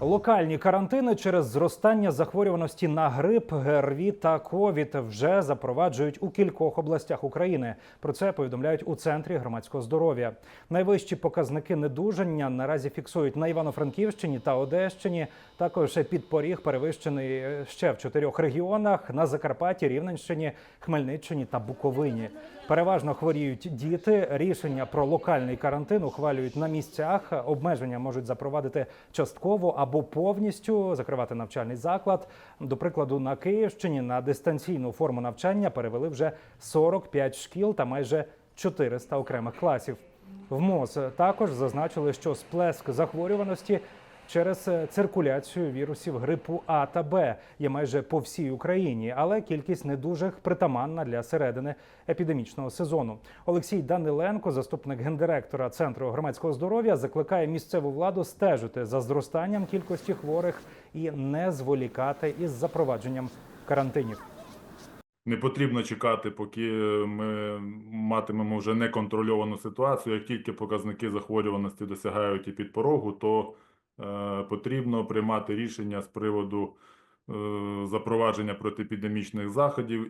Локальні карантини через зростання захворюваності на грип, ГРВІ та ковід вже запроваджують у кількох областях України. Про це повідомляють у центрі громадського здоров'я. Найвищі показники недужання наразі фіксують на Івано-Франківщині та Одещині. Також підпоріг перевищений ще в чотирьох регіонах на Закарпатті, Рівненщині, Хмельниччині та Буковині. Переважно хворіють діти. Рішення про локальний карантин ухвалюють на місцях. Обмеження можуть запровадити частково або повністю закривати навчальний заклад. До прикладу, на Київщині на дистанційну форму навчання перевели вже 45 шкіл та майже 400 окремих класів. В МОЗ також зазначили, що сплеск захворюваності через е, циркуляцію вірусів грипу А та Б є майже по всій Україні, але кількість недужих притаманна для середини епідемічного сезону. Олексій Даниленко, заступник гендиректора Центру громадського здоров'я, закликає місцеву владу стежити за зростанням кількості хворих і не зволікати із запровадженням карантинів. Не потрібно чекати, поки ми матимемо вже неконтрольовану ситуацію. Як тільки показники захворюваності досягають і під порогу, то е, потрібно приймати рішення з приводу е, запровадження протиепідемічних заходів